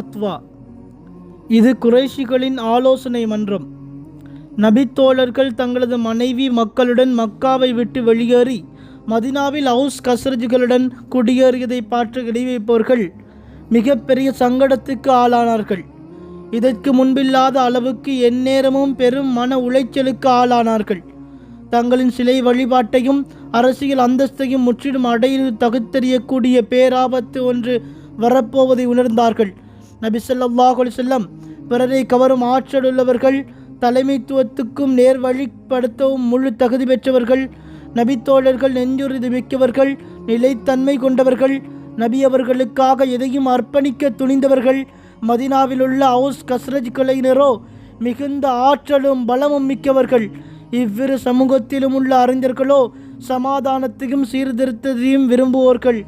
நத்வா இது குறைஷிகளின் ஆலோசனை மன்றம். நபித்தோழர்கள் தங்களது மனைவி மக்களுடன் மக்காவை விட்டு வெளியேறி மதினாவில் ஹவுஸ் கசரஜுகளுடன் குடியேறியதை பார்த்து இடைவைப்பவர்கள் மிகப்பெரிய சங்கடத்துக்கு ஆளானார்கள். இதற்கு முன்பில்லாத அளவுக்கு எந்நேரமும் பெரும் மன உளைச்சலுக்கு ஆளானார்கள். தங்களின் சிலை வழிபாட்டையும் அரசியல் அந்தஸ்தையும் முற்றிலும் அடையில் தகுத்தறியக்கூடிய பேராபத்து ஒன்று வரப்போவதை உணர்ந்தார்கள். நபி செல்லம் பிறரை கவரும் ஆற்றலுள்ளவர்கள் தலைமைத்துவத்துக்கும் நேர் வழிப்படுத்தவும் முழு தகுதி பெற்றவர்கள் நபித்தோழர்கள் நெஞ்சுறுதி மிக்கவர்கள் நிலைத்தன்மை கொண்டவர்கள் நபி அவர்களுக்காக எதையும் அர்ப்பணிக்க துணிந்தவர்கள் மதினாவிலுள்ள ஹவுஸ் கஸ்ரஜ் கலைஞரோ மிகுந்த ஆற்றலும் பலமும் மிக்கவர்கள் இவ்விரு சமூகத்திலும் உள்ள அறிஞர்களோ சமாதானத்தையும் சீர்திருத்தத்தையும் விரும்புவோர்கள்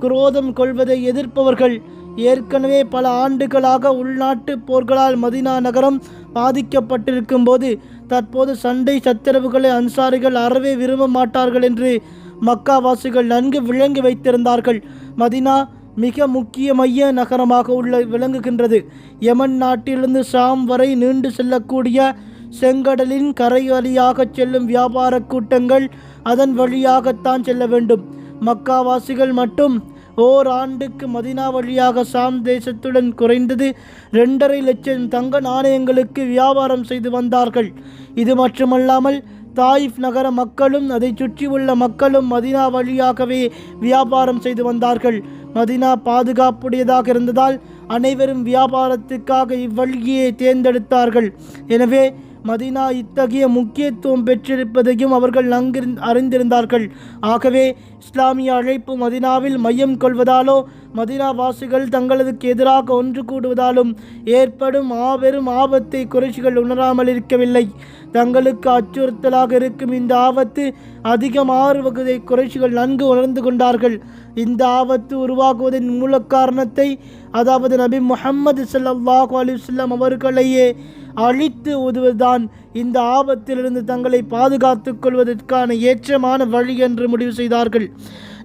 குரோதம் கொள்வதை எதிர்ப்பவர்கள் ஏற்கனவே பல ஆண்டுகளாக உள்நாட்டு போர்களால் மதினா நகரம் பாதிக்கப்பட்டிருக்கும் போது தற்போது சண்டை சச்சரவுகளை அன்சாரிகள் அறவே விரும்ப மாட்டார்கள் என்று மக்காவாசிகள் நன்கு விளங்கி வைத்திருந்தார்கள். மதினா மிக முக்கிய மைய நகரமாக உள்ள விளங்குகின்றது. யமன் நாட்டிலிருந்து ஷாம் வரை நீண்டு செல்லக்கூடிய செங்கடலின் கரை வழியாக செல்லும் வியாபார கூட்டங்கள் அதன் வழியாகத்தான் செல்ல வேண்டும். மக்காவாசிகள் மட்டும் ஓர் ஆண்டுக்கு மதினா வழியாக சாம் தேசத்துடன் குறைந்தது ரெண்டரை லட்சம் தங்க நாணயங்களுக்கு வியாபாரம் செய்து வந்தார்கள். இது மட்டுமல்லாமல் தாயிஃப் நகர மக்களும் அதை சுற்றியுள்ள மக்களும் மதினா வழியாகவே வியாபாரம் செய்து வந்தார்கள். மதினா பாதுகாப்புடையதாக இருந்ததால் அனைவரும் வியாபாரத்துக்காக இவ்வழியை தேர்ந்தெடுத்தார்கள். எனவே மதினா இத்தகைய முக்கியத்துவம் பெற்றிருப்பதையும் அவர்கள் நங்கிரு அறிந்திருந்தார்கள். ஆகவே இஸ்லாமிய அழைப்பு மதினாவில் மையம் கொள்வதாலோ மதினா வாசிகள் தங்களதுக்கு எதிராக ஒன்று கூடுவதாலும் ஏற்படும் மாபெரும் ஆபத்தை குறைஷிகள் உணராமல் இருக்கவில்லை. தங்களுக்கு அச்சுறுத்தலாக இருக்கும் இந்த ஆபத்து அதிக மாறுவதை குறைஷிகள் நன்கு உணர்ந்து கொண்டார்கள். இந்த ஆபத்து உருவாகுவதன் மூல காரணத்தை அதாவது நபி முஹம்மது ஸல்லல்லாஹு அலைஹி அவர்களையே அழித்து உதுவதுதான் இந்த ஆபத்திலிருந்து தங்களை பாதுகாத்துக் கொள்வதற்கான ஏற்றமான வழி என்று முடிவு செய்தார்கள்.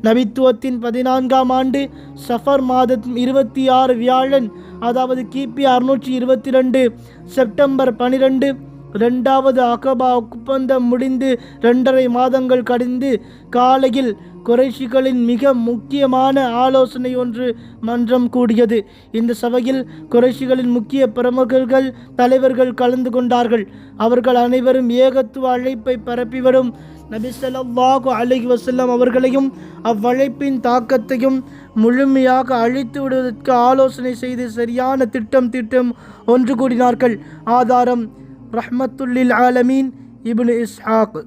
நபித்துவத்தின் பதினான்காம் ஆண்டு சஃபர் மாதம் இருபத்தி ஆறு வியாழன் அதாவது கிபி அறுநூற்றி இருபத்தி ரெண்டு செப்டம்பர் பனிரெண்டு ரெண்டாவது அகபா ஒப்பந்தம் முடிந்து ரெண்டரை மாதங்கள் கடிந்து காலையில் குறைஷிகளின் மிக முக்கியமான ஆலோசனை ஒன்று மன்றம் கூடியது. இந்த சபையில் குறைஷிகளின் முக்கிய பிரமுகர்கள் தலைவர்கள் கலந்து கொண்டார்கள். அவர்கள் அனைவரும் ஏகத்துவ அழைப்பை பரப்பிவரும் நபி ஸல்லல்லாஹு அலைஹி வஸல்லம் அவர்களையும் அவ்வழைப்பின் தாக்கத்தையும் முழுமையாக அழித்து விடுவதற்கு ஆலோசனை செய்து சரியான திட்டம் திட்டம் ஒன்று கூடினார்கள். ஆதாரம் ரஹ்மத்துல்லில் ஆலமீன் இப்னு இஸ்ஹாக்.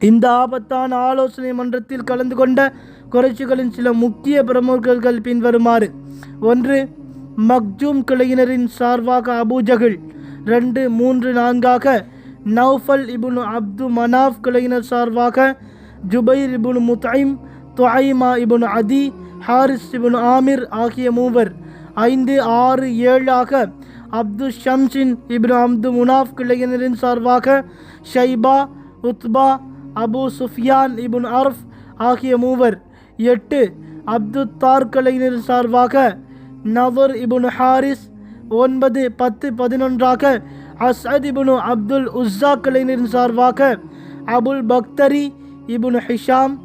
இந்த ஆபத்தான ஆலோசனை மன்றத்தில் கலந்து கொண்ட குறைச்சிகளின் சில முக்கிய பிரமுகர்கள் பின்வருமாறு. ஒன்று மக்ஜூம் கிளையினரின் சார்பாக அபூஜகில் ரெண்டு மூன்று நான்காக நௌஃபல் இபுனு அப்து மனாஃப் கிளையினர் சார்பாக ஜுபைர் இபுனு முத்தைம் துவாயிமா இபுனு அதி ஹாரிஸ் இபுனு ஆமிர் ஆகிய மூவர். ஐந்து ஆறு ஏழாக அப்து ஷம்சின் இப்னு அப்து முனாஃப் கிளையினரின் சார்பாக ஷைபா உத்பா அபு சுஃபியான் இபுன் அர்ஃப் ஆகிய மூவர். எட்டு அப்து தார் சார்பாக நவர் இபுன் ஹாரிஸ். ஒன்பது பத்து பதினொன்றாக அசத் இபுனு அப்துல் உஸ்ஸா கலைஞரின் சார்பாக Abul Bakhtari ibn Hisham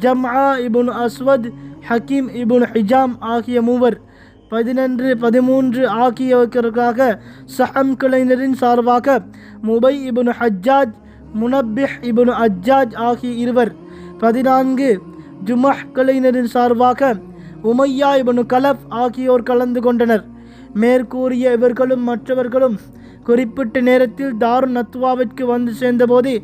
Jama ibn Aswad Hakim ibn Hizam ஆகிய மூவர். பதினொன்று பதிமூன்று ஆகியவர்களுக்காக சஹம் கலைஞரின் சார்பாக முபை இபுன் ஹஜ்ஜாஜ் முனப்பிஹ் இபுனு அஜாஜ் ஆகிய இருவர் பதினான்கு ஜுமஹ் கலைஞரின் சார்பாக உமையா இபனு கலப் ஆகியோர் கலந்து கொண்டனர். மேற்கூறிய இவர்களும் மற்றவர்களும் குறிப்பிட்ட நேரத்தில் தாரு நத்வாவிற்கு வந்து சேர்ந்தபோது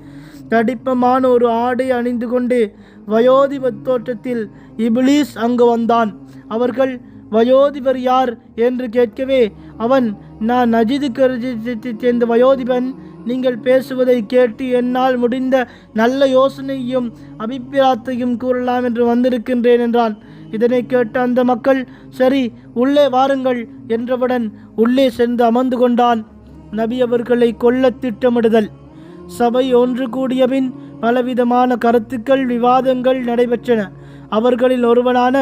தடிப்பமான ஒரு ஆடை அணிந்து கொண்டு வயோதிப தோற்றத்தில் இபிலீஸ் அங்கு வந்தான். அவர்கள் வயோதிபர் யார்? என்று கேட்கவே அவன் நான் நஜிது கருஜத்தை சேர்ந்த வயோதிபன் நீங்கள் பேசுவதை கேட்டு என்னால் முடிந்த நல்ல யோசனையும் அபிப்பிராயத்தையும் கூறலாம் என்று வந்திருக்கின்றேன் என்றான். இதனை கேட்ட அந்த மக்கள் சரி உள்ளே வாருங்கள் என்றவுடன் உள்ளே சென்று அமர்ந்து கொண்டான். நபி அவர்களை கொல்ல திட்டமிடுதல். சபை ஒன்று கூடியபின் பலவிதமான கருத்துக்கள் விவாதங்கள் நடைபெற்றன. அவர்களில் ஒருவனான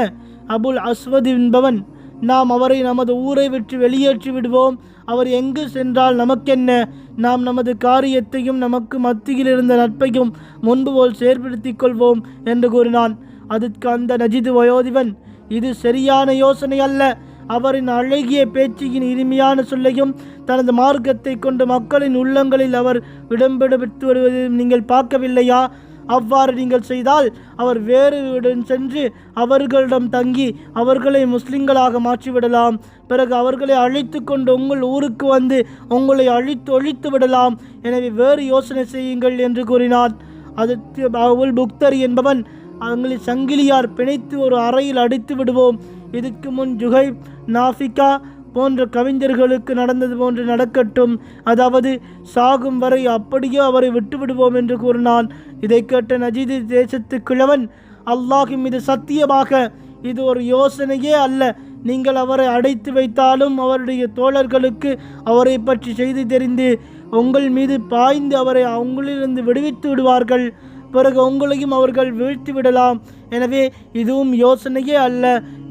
அபுல் அஸ்வத் என்பவன் நாம் அவரை நமது ஊரை விட்டு வெளியேற்றி விடுவோம். அவர் எங்கு சென்றால் நமக்கென்ன? நாம் நமது காரியத்தையும் நமக்கு மத்தியில் இருந்த நட்பையும் முன்பு போல் செயற்படுத்திக் கொள்வோம் என்று கூறினான். அதற்கு அந்த நஜிது வயோதிவன் இது சரியான யோசனை அல்ல. அவரின் அழகிய பேச்சியின் இனிமையான சொல்லையும் தனது மார்க்கத்தை கொண்டு மக்களின் உள்ளங்களில் அவர் இடம்பெடுத்து வருவதையும் நீங்கள் பார்க்கவில்லையா? அவ்வாறு நீங்கள் செய்தால் அவர் வேறு சென்று அவர்களிடம் தங்கி அவர்களை முஸ்லிம்களாக மாற்றிவிடலாம். பிறகு அவர்களை அழைத்து கொண்டு உங்கள் ஊருக்கு வந்து உங்களை அழித்து ஒழித்து விடலாம். எனவே வேறு யோசனை செய்யுங்கள் என்று கூறினார். அதற்கு அவுல் என்பவன் அவங்களை சங்கிலியார் பிணைத்து ஒரு அறையில் அடித்து விடுவோம். இதுக்கு முன் ஜுகை நாஃபிகா போன்ற கவிஞர்களுக்கு நடந்தது போன்று நடக்கட்டும். அதாவது சாகும் வரை அப்படியே அவரை விட்டுவிடுவோம் என்று கூறினான். இதை கேட்ட நஜீது தேசத்து கிழவன் அல்லாஹும் மீது சத்தியமாக இது ஒரு யோசனையே அல்ல. நீங்கள் அவரை அடைத்து வைத்தாலும் அவருடைய தோழர்களுக்கு அவரை பற்றி செய்தி தெரிந்து உங்கள் மீது பாய்ந்து அவரை அவங்களிலிருந்து விடுவித்து விடுவார்கள். பிறகு உங்களையும் அவர்கள் வீழ்த்தி விடலாம். எனவே இதுவும் யோசனையே அல்ல.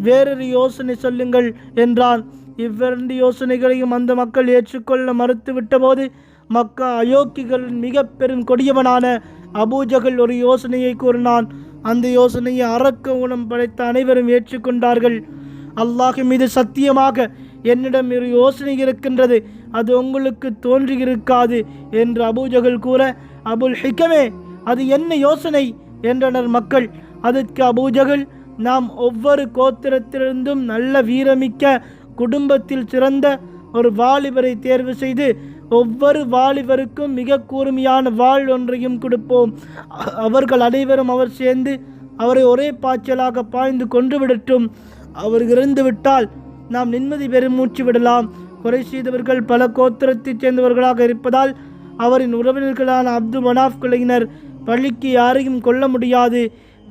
வேறொரு யோசனை சொல்லுங்கள் என்றான். இவ்விரண்டு யோசனைகளையும் அந்த மக்கள் ஏற்றுக்கொள்ள மறுத்து விட்டபோது மக்கா அயோக்கிகளின் மிக பெரும் கொடியவனான அபூஜகல் ஒரு யோசனையை கூறினான். அந்த யோசனையை அறக்க உணம் படைத்த அனைவரும் ஏற்றுக்கொண்டார்கள். அல்லாஹ் மீது சத்தியமாக என்னிடம் ஒரு யோசனை இருக்கின்றது. அது உங்களுக்கு தோன்றியிருக்காது என்று அபூஜகல் கூற அபுல் ஹிக்கமே அது என்ன யோசனை? என்றனர் மக்கள். அதற்கு அபூஜகல் நாம் ஒவ்வொரு கோத்திரத்திலிருந்தும் நல்ல வீரமிக்க குடும்பத்தில் சிறந்த ஒரு வாலிபரை தேர்வு செய்து ஒவ்வொரு வாலிபருக்கும் மிக கூர்மையான வாழ் ஒன்றையும் கொடுப்போம். அவர்கள் அனைவரும் அவர் சேர்ந்து அவரை ஒரே பாய்ச்சலாக பாய்ந்து கொன்று விடட்டும். அவர் இறந்து விட்டால் நாம் நிம்மதி பெருமூச்சு விடலாம். கொலை செய்தவர்கள் பல கோத்திரத்தைச் சேர்ந்தவர்களாக இருப்பதால் அவரின் உறவினர்களான அப்து மனாஃப் குழுவினர் பள்ளிக்கு யாரையும் கொல்ல முடியாது.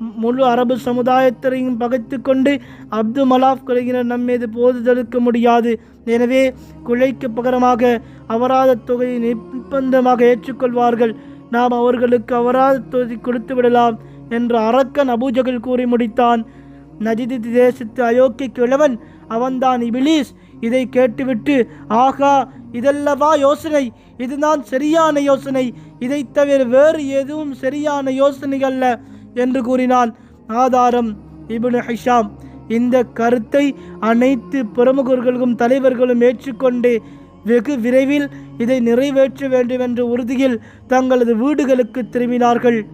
முழு அரபு சமுதாயத்தினையும் பகைத்து கொண்டு அப்து மலாஃப் குழுவினர் நம்மீது போது தடுக்க முடியாது. எனவே குலைக்கு பகரமாக அபராத தொகையை நிர்பந்தமாக ஏற்றுக்கொள்வார்கள். நாம் அவர்களுக்கு அபராத தொகை கொடுத்து விடலாம் என்று அரக்கன் அபூஜகல் கூறி முடித்தான். நஜிதி தேசத்து அயோக்கிய கிழவன் அவன்தான் இபிலீஸ். இதை கேட்டுவிட்டு ஆகா இதல்லவா யோசனை? இதுதான் சரியான யோசனை. இதைத் தவிர வேறு எதுவும் சரியான யோசனை அல்ல என்று கூறினான். ஆதாரம் இப்னு ஹிஷாம். இந்த கருத்தை அனைத்து பிரமுகர்களும் தலைவர்களும் ஏற்றுக்கொண்டு வெகு விரைவில் இதை நிறைவேற்ற வேண்டும் என்ற உறுதியில் தங்களது வீடுகளுக்கு திரும்பினார்கள்.